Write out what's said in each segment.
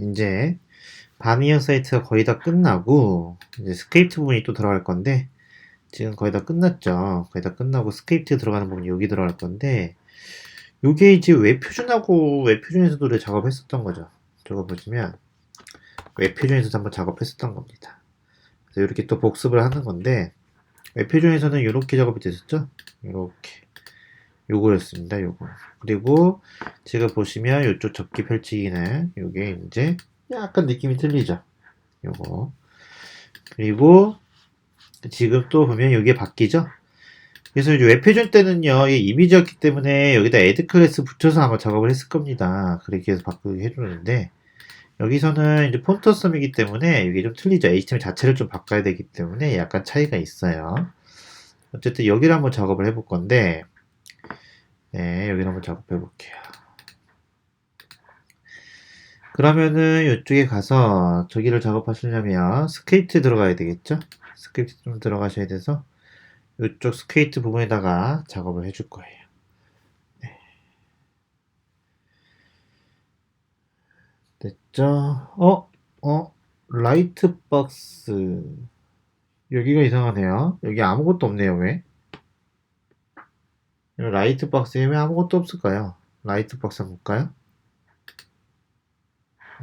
이제 바미어 사이트가 거의 다 끝나고 이제 스크립트 부분이 또 들어갈 건데 지금 거의 다 끝났죠. 거의 다 끝나고 스크립트 들어가는 부분이 여기 들어갈 건데 요게 이제 웹 표준하고 웹 표준에서도 작업했었던 거죠. 저거 보시면 웹 표준에서도 한번 작업했었던 겁니다. 그래서 이렇게 또 복습을 하는 건데 웹 표준에서는 이렇게 작업이 됐었죠. 이렇게 요거였습니다. 요거 그리고 지금 보시면 이쪽 접기 펼치기는 요게 이제 약간 느낌이 틀리죠. 요거 그리고 지금 또 보면 이게 바뀌죠. 그래서 이제 웹표준 때는요, 이 이미지였기 때문에 여기다 에드 클래스 붙여서 아마 작업을 했을 겁니다. 그렇게 해서 바꾸게 해주는데, 여기서는 이제 폰터썸이기 때문에 이게 좀 틀리죠. HTML 자체를 좀 바꿔야 되기 때문에 약간 차이가 있어요. 어쨌든 여기를 한번 작업을 해볼 건데, 네, 여기를 한번 작업해 볼게요. 그러면은 이쪽에 가서 저기를 작업하시려면 스크립트 들어가야 되겠죠? 스크립트 좀 들어가셔야 돼서 이쪽 스크립트 부분에다가 작업을 해줄 거예요. 네. 됐죠? 어? 어? 라이트 박스 여기가 이상하네요. 여기 아무것도 없네요. 왜? 이 라이트 박스에 왜 아무것도 없을까요? 라이트 박스 한번 볼까요?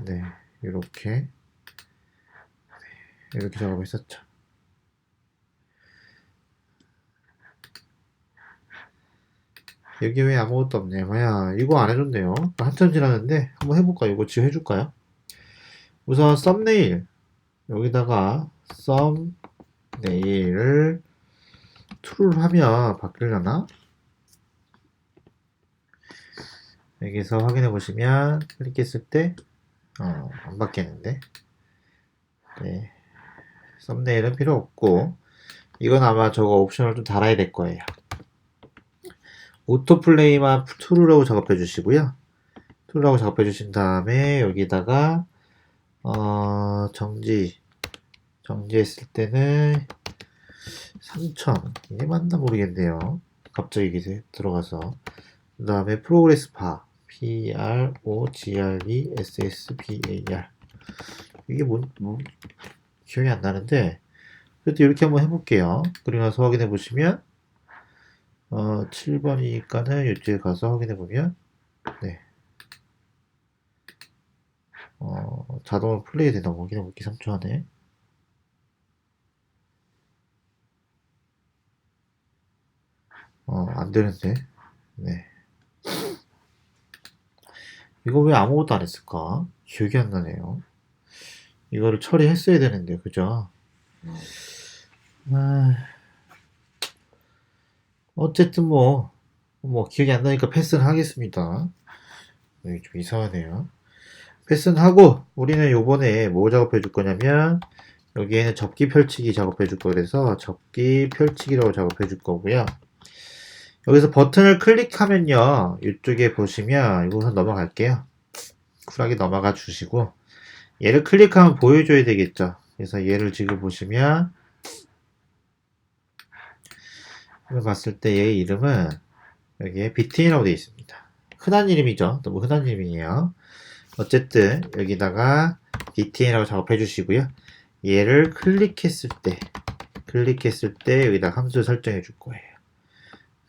네, 이렇게 네, 이렇게 작업했었죠. 여기 왜 아무것도 없네. 뭐야, 이거 안 해줬네요. 한참 지났는데 한번 해볼까요? 이거 지금 해줄까요? 우선 썸네일 여기다가 썸네일을 true를 하면 바뀌려나? 여기서 확인해 보시면 클릭했을 때 어, 안 바뀌는데 네. 썸네일은 필요 없고 이건 아마 저거 옵션을 좀 달아야 될 거예요. 오토플레이만 true라고 작업해 주시고요. true라고 작업해 주신 다음에 여기다가 어, 정지 정지했을 때는 3000 이게 맞나 모르겠네요. 갑자기 이게 들어가서 그 다음에 프로그레스 바 P R O G R E S S B A R 이게 뭔, 뭐 기억이 안 나는데 그래도 이렇게 한번 해볼게요. 그리고 나서 확인해 보시면 어, 7번이니까는 이쪽에 가서 확인해 보면 네. 어, 자동으로 플레이 되나 확인해 볼게 3초 안에 어, 안 되는데 네. 이거 왜 아무것도 안 했을까? 기억이 안 나네요. 이거를 처리했어야 되는데, 그죠? 아, 어쨌든 뭐, 뭐, 기억이 안 나니까 패스는 하겠습니다. 여기 좀 이상하네요. 패스는 하고, 우리는 요번에 뭐 작업해 줄 거냐면, 여기에는 접기 펼치기 작업해 줄 거라서, 접기 펼치기라고 작업해 줄 거고요. 여기서 버튼을 클릭하면요. 이쪽에 보시면 이거 우선 넘어갈게요. 쿨하게 넘어가 주시고 얘를 클릭하면 보여줘야 되겠죠. 그래서 얘를 지금 보시면 봤을 때 얘의 이름은 여기에 비트인이라고 되어 있습니다. 흔한 이름이죠. 너무 흔한 이름이에요. 어쨌든 여기다가 비트인이라고 작업해 주시고요. 얘를 클릭했을 때 클릭했을 때 여기다 함수 설정해 줄 거예요.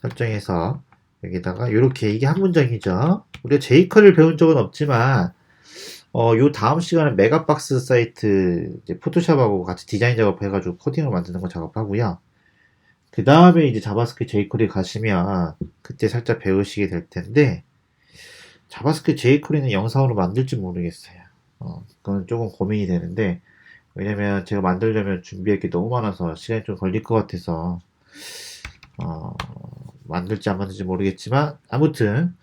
설정해서 여기다가 이렇게 이게 한 문장이죠. 우리가 제이커를 배운 적은 없지만 어, 요 다음 시간에 메가박스 사이트 포토샵하고 같이 디자인 작업해가지고 코딩을 만드는 거 작업하고요. 그 다음에 이제 자바스크립트 제이퀄이 가시면 그때 살짝 배우시게 될 텐데 자바스크립트 제이퀄이는 영상으로 만들지 모르겠어요. 어, 그건 조금 고민이 되는데 왜냐면 제가 만들려면 준비할 게 너무 많아서 시간이 좀 걸릴 것 같아서 어, 만들지 안 만들지 모르겠지만 아무튼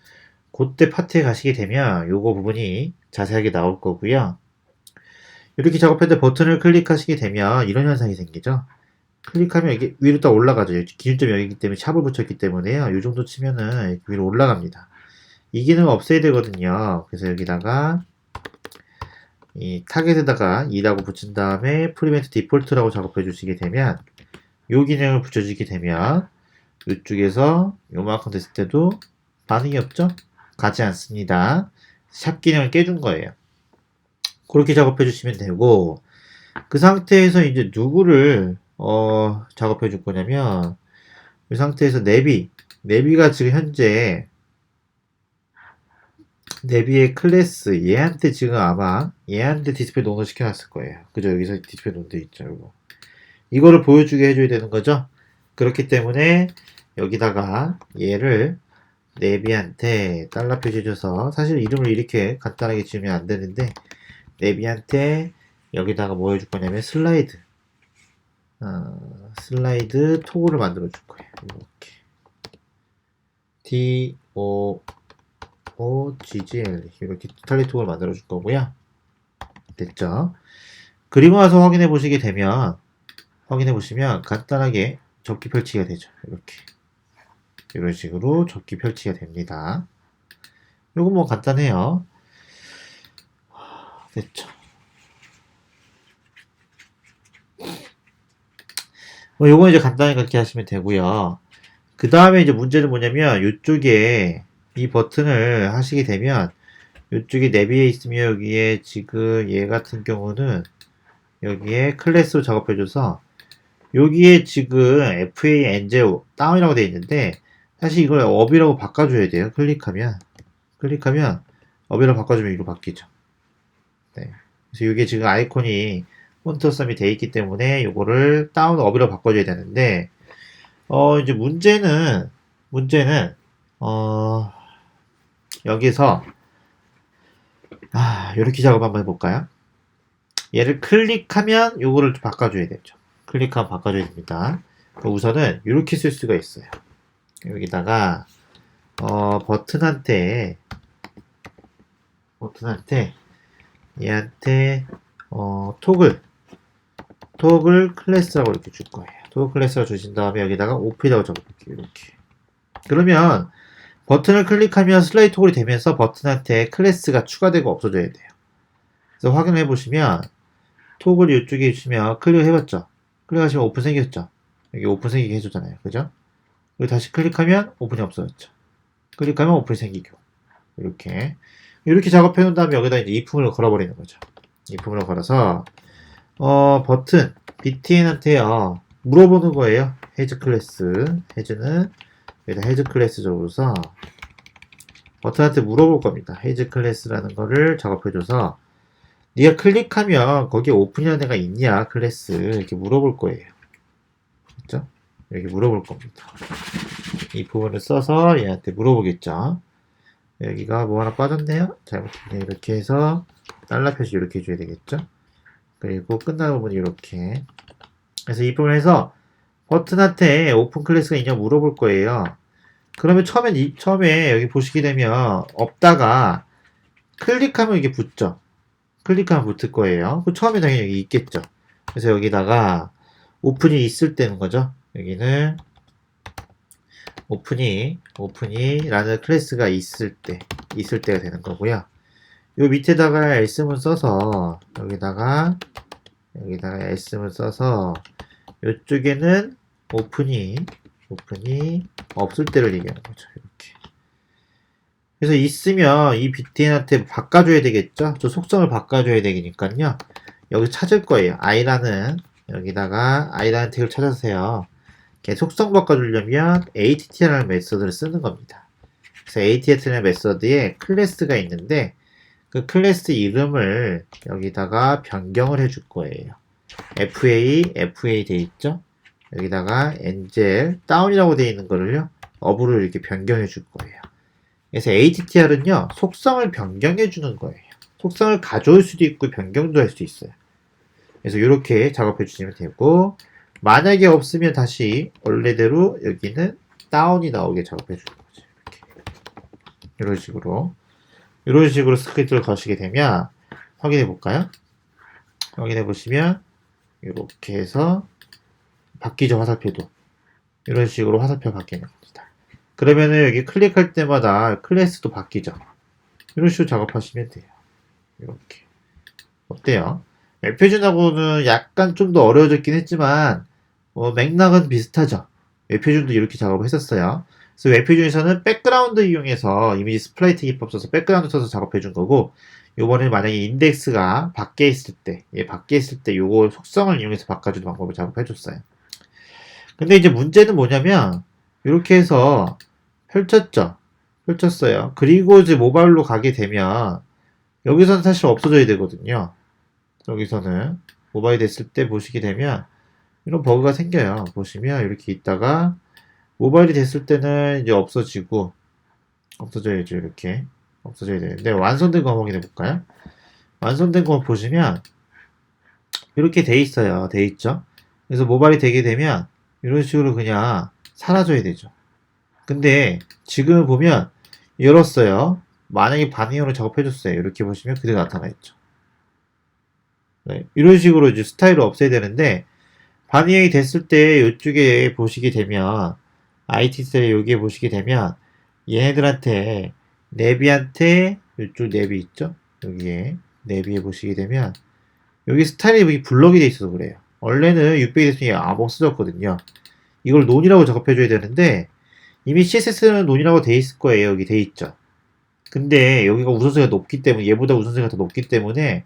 그때 파트에 가시게 되면 요거 부분이 자세하게 나올 거고요. 이렇게 작업할 때 버튼을 클릭하시게 되면 이런 현상이 생기죠. 클릭하면 이게 위로 딱 올라가죠. 기준점이 여기기 때문에 샵을 붙였기 때문에요. 이 정도 치면은 위로 올라갑니다. 이 기능을 없애야 되거든요. 그래서 여기다가 이 타겟에다가 2라고 붙인 다음에 프리벤트 디폴트라고 작업해 주시게 되면 이 기능을 붙여주게 되면 이쪽에서 요만큼 됐을 때도 반응이 없죠? 가지 않습니다. 샵 기능을 깨준 거예요. 그렇게 작업해 주시면 되고 그 상태에서 이제 누구를 어, 작업해 줄 거냐면 이 상태에서 내비 내비가 지금 현재 내비의 클래스 얘한테 지금 아마 얘한테 디스플레이 논을 시켜놨을 거예요. 그죠? 여기서 디스플레이 논도 있죠. 이거. 이거를 보여주게 해줘야 되는 거죠. 그렇기 때문에 여기다가 얘를 내비한테 달러 표시해줘서 사실 이름을 이렇게 간단하게 지으면 안 되는데 내비한테 여기다가 뭐 해줄 거냐면 슬라이드 어, 슬라이드 토글을 만들어 줄 거예요. 이렇게 D O O G G L 이렇게 스타일리 토글을 만들어 줄 거고요. 됐죠? 그리고 나서 확인해 보시게 되면 확인해 보시면 간단하게 접기 펼치기가 되죠. 이렇게 이런 식으로 접기 펼치기가 됩니다. 요거 뭐 간단해요. 됐죠. 뭐 요거 이제 간단히 그렇게 하시면 되고요. 그 다음에 이제 문제는 뭐냐면 이쪽에 이 버튼을 하시게 되면 이쪽에 내비에 있으면 여기에 지금 얘 같은 경우는 여기에 클래스로 작업해줘서 여기에 지금 FA 엔제 다운이라고 되어 있는데 사실 이걸 업이라고 바꿔줘야 돼요. 클릭하면 클릭하면 업이라고 바꿔주면 이로 바뀌죠. 네. 그래서 이게 지금 아이콘이 폰트 썸이 되어 있기 때문에 이거를 다운 업이라고 바꿔줘야 되는데 어 이제 문제는 문제는 어 여기서 아 이렇게 작업 한번 해볼까요? 얘를 클릭하면 요거를 좀 바꿔줘야 되죠. 클릭하면 바꿔줘야 됩니다. 우선은 이렇게 쓸 수가 있어요. 여기다가 어, 버튼한테 버튼한테 얘한테 어, 톡을 톡을 클래스라고 이렇게 줄 거예요. 톡 클래스라고 주신 다음에 여기다가 오픈이라고 적어볼게요. 이렇게 그러면 버튼을 클릭하면 슬라이드 톡이 되면서 버튼한테 클래스가 추가되고 없어져야 돼요. 그래서 확인해 보시면 톡을 이쪽에 주시면 클릭해봤죠. 클릭하시면 오픈 생겼죠. 여기 오픈 생기게 해주잖아요. 그죠? 그리고 다시 클릭하면 오픈이 없어졌죠. 클릭하면 오픈이 생기고 이렇게 이렇게 작업해 놓은 다음에 여기다 이제 이품을 걸어버리는 거죠. 이품을 걸어서 어 버튼 btn한테요 물어보는 거예요. 헤즈 클래스 헤즈는 여기다 헤즈 클래스 적으로서 버튼한테 물어볼 겁니다. 헤즈 클래스라는 거를 작업해줘서 네가 클릭하면 거기에 오픈이라는 애가 있냐 클래스 이렇게 물어볼 거예요. 그렇죠? 여기 물어볼 겁니다. 이 부분을 써서 얘한테 물어보겠죠. 여기가 뭐 하나 빠졌네요. 잘못했네. 이렇게 해서 달러 표시 이렇게 해줘야 되겠죠. 그리고 끝나는 부분 이렇게. 그래서 이 부분에서 버튼한테 오픈 클래스가 있냐 물어볼 거예요. 그러면 처음엔 이, 처음에 여기 보시게 되면 없다가 클릭하면 이게 붙죠. 클릭하면 붙을 거예요. 그 처음에 당연히 여기 있겠죠. 그래서 여기다가 오픈이 있을 때는 거죠. 여기는 오픈이 오픈이라는 클래스가 있을 때 있을 때가 되는 거고요. 요 밑에다가 s문 써서 여기다가 여기다가 s문 써서 이쪽에는 오픈이 오픈이 없을 때를 얘기하는 거죠. 이렇게. 그래서 있으면 이 btn한테 바꿔줘야 되겠죠. 저 속성을 바꿔줘야 되니까요. 여기 찾을 거예요. i라는 여기다가 i라는 태그를 찾아주세요. 속성 바꿔주려면 att라는 메서드를 쓰는 겁니다. 그래서 att라는 메서드에 클래스가 있는데 그 클래스 이름을 여기다가 변경을 해줄 거예요. fa, fa 돼 있죠? 여기다가 angel, 다운이라고 되어 있는 거를요, 업으로 이렇게 변경해 줄 거예요. 그래서 attr은요, 속성을 변경해 주는 거예요. 속성을 가져올 수도 있고 변경도 할 수 있어요. 그래서 이렇게 작업해 주시면 되고, 만약에 없으면 다시 원래대로 여기는 다운이 나오게 작업해 주는 거죠. 이렇게. 이런 식으로. 이런 식으로 스크립트를 거시게 되면 확인해 볼까요? 확인해 보시면 이렇게 해서 바뀌죠 화살표도 이런 식으로 화살표 바뀌는 겁니다. 그러면은 여기 클릭할 때마다 클래스도 바뀌죠. 이런 식으로 작업하시면 돼요. 이렇게 어때요? 웹표준하고는 약간 좀 더 어려워졌긴 했지만 뭐 맥락은 비슷하죠. 웹표준도 이렇게 작업을 했었어요. 그래서 웹표준에서는 백그라운드 이용해서 이미지 스플라이트 기법 써서 백그라운드 써서 작업해 준 거고 요번에 만약에 인덱스가 밖에 있을 때, 예, 밖에 있을 때 요거 속성을 이용해서 바꿔주는 방법을 작업해 줬어요. 근데 이제 문제는 뭐냐면, 이렇게 해서 펼쳤죠. 펼쳤어요. 그리고 이제 모바일로 가게 되면, 여기서는 사실 없어져야 되거든요. 여기서는 모바일 됐을 때 보시게 되면, 이런 버그가 생겨요. 보시면 이렇게 있다가, 모바일이 됐을 때는 이제 없어지고, 없어져야죠, 이렇게. 없어져야 되는데, 완성된 거 한번 확인해 볼까요? 완성된 거 보시면, 이렇게 돼 있어요. 돼 있죠? 그래서 모바일이 되게 되면, 이런 식으로 그냥 사라져야 되죠. 근데, 지금 보면, 열었어요. 만약에 반응으로 작업해줬어요. 이렇게 보시면 그대로 나타나 있죠. 네, 이런 식으로 이제 스타일을 없애야 되는데, 반응이 됐을 때 이쪽에 보시게 되면, IT 셀 여기에 보시게 되면, 얘네들한테 내비한테 이쪽 내비 있죠? 여기에 내비에 보시게 되면 여기 스타일이 여기 블럭이 돼 있어서 그래요. 원래는 600이 됐으면 아무 뭐 없어졌거든요. 이걸 논이라고 작업해줘야 되는데 이미 CSS는 논이라고 돼 있을 거예요. 여기 돼 있죠. 근데 여기가 우선순위가 높기 때문에 얘보다 우선순위가 더 높기 때문에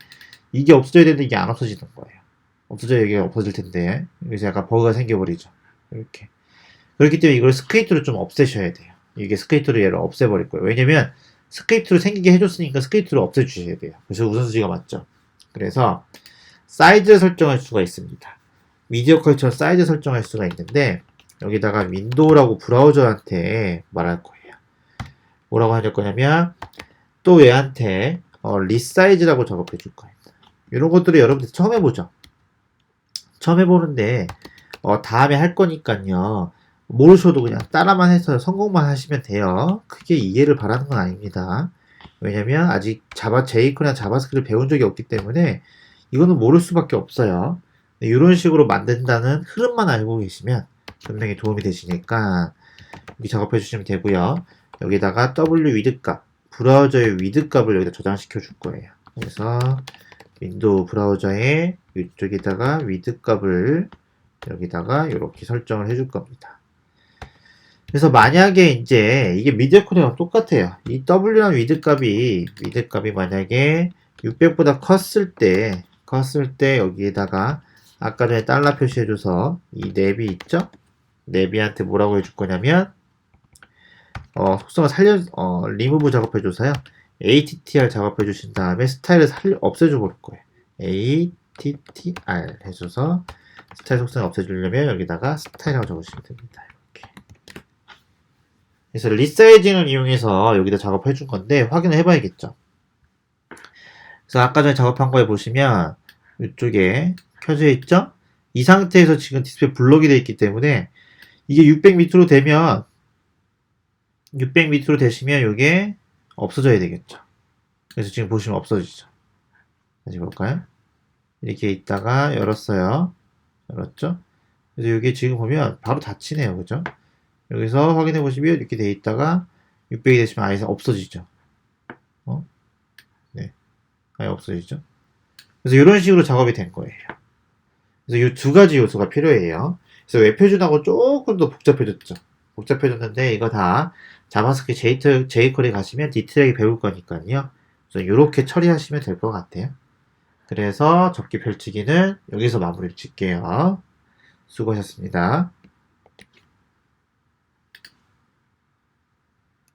이게 없어져야 되는데 이게 안 없어지는 거예요. 없어져야 이게 없어질 텐데 그래서 약간 버그가 생겨버리죠. 이렇게 그렇기 때문에 이걸 스크립트로 좀 없애셔야 돼요. 이게 스크립트로 얘를 없애버릴 거예요. 왜냐면 스크립트로 생기게 해줬으니까 스크립트로 없애주셔야 돼요. 그래서 우선순위가 맞죠. 그래서 사이즈를 설정할 수가 있습니다. 미디어 컬처 사이즈 설정할 수가 있는데 여기다가 윈도우라고 브라우저한테 말할 거예요. 뭐라고 하실 거냐면 또 얘한테 어, 리사이즈라고 작업해 줄 거예요. 이런 것들을 여러분들 처음 해보죠. 처음 해보는데 어, 다음에 할 거니까요. 모르셔도 그냥 따라만 해서 성공만 하시면 돼요. 크게 이해를 바라는 건 아닙니다. 왜냐면 아직 자바 제이크나 자바스크립트 배운 적이 없기 때문에 이거는 모를 수밖에 없어요. 이런 식으로 만든다는 흐름만 알고 계시면 분명히 도움이 되시니까 여기 작업해 주시면 되고요. 여기다가 W 위드 값, 브라우저의 위드 값을 여기다 저장시켜 줄 거예요. 그래서 윈도우 브라우저의 이쪽에다가 위드 값을 여기다가 이렇게 설정을 해줄 겁니다. 그래서 만약에 이제 이게 미디어 코드랑 똑같아요. 이 W랑 위드 값이 위드 값이 만약에 600보다 컸을 때 컸을 때 여기에다가 아까 전에 달러 표시해줘서 이 내비 있죠? 내비한테 뭐라고 해줄 거냐면 어, 속성을 살려 어, 리무브 작업해 줘서요. attr 작업해 주신 다음에 스타일을 살려 없애줘 볼 거예요. attr 해줘서 스타일 속성을 없애주려면 여기다가 스타일이라고 적으시면 됩니다. 그래서 리사이징을 이용해서 여기다 작업해 준 건데 확인을 해봐야겠죠. 그래서 아까 전에 작업한 거에 보시면 이쪽에 켜져 있죠? 이 상태에서 지금 디스플레이 블록이 되어 있기 때문에 이게 600 밑으로 되면 600 밑으로 되시면 이게 없어져야 되겠죠. 그래서 지금 보시면 없어지죠. 다시 볼까요? 이렇게 있다가 열었어요. 열었죠? 그래서 이게 지금 보면 바로 닫히네요. 그죠? 여기서 확인해 보시면 이렇게 돼 있다가 600이 되시면 아예 없어지죠. 어? 네. 아예 없어지죠. 그래서 이런 식으로 작업이 된 거예요. 그래서 이 두 가지 요소가 필요해요. 그래서 웹 표준하고 조금 더 복잡해졌죠. 복잡해졌는데 이거 다 자바스크립트 제이컬에 가시면 디테일하게 배울 거니까요. 그래서 이렇게 처리하시면 될 것 같아요. 그래서 접기 펼치기는 여기서 마무리를 짓게요. 수고하셨습니다.